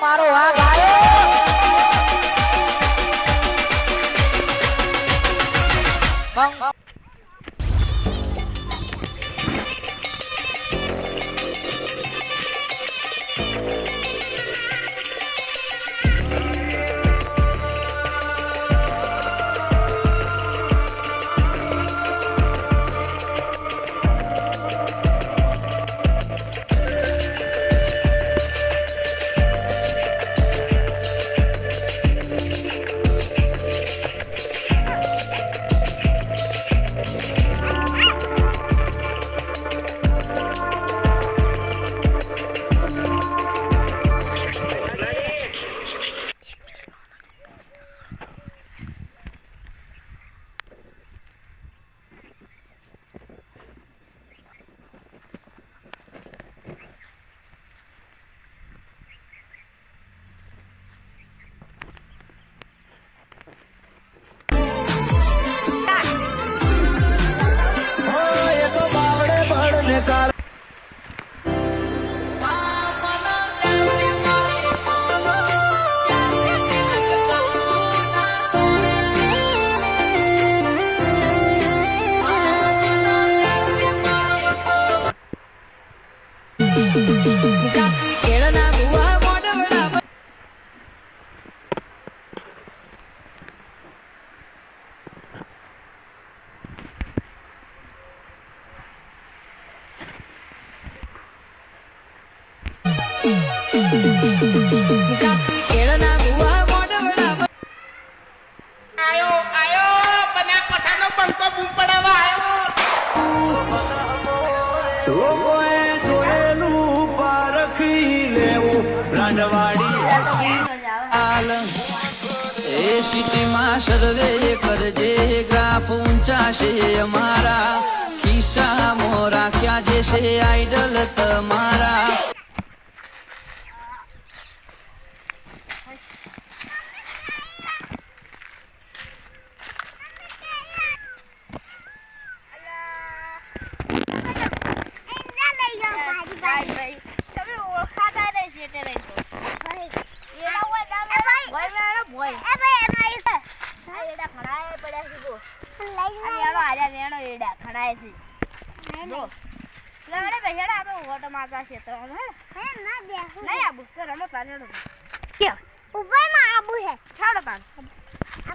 મારો વાઘ આવ્યો. લોકોએ જોયેલું પારખી લેવું રાંડવાડી એ સિટીમાં સર્વે કરજે ગ્રાફ ઊંચા છે અમારા. ખિસ્સામાં રાખ્યા જે છે આઈડલ તમારા. તમે ઓળખાતા નહીં એટલે લઈ જાઓ. એડા હોય ગામમાં. આ એડા ખડાય પડ્યા છે. આ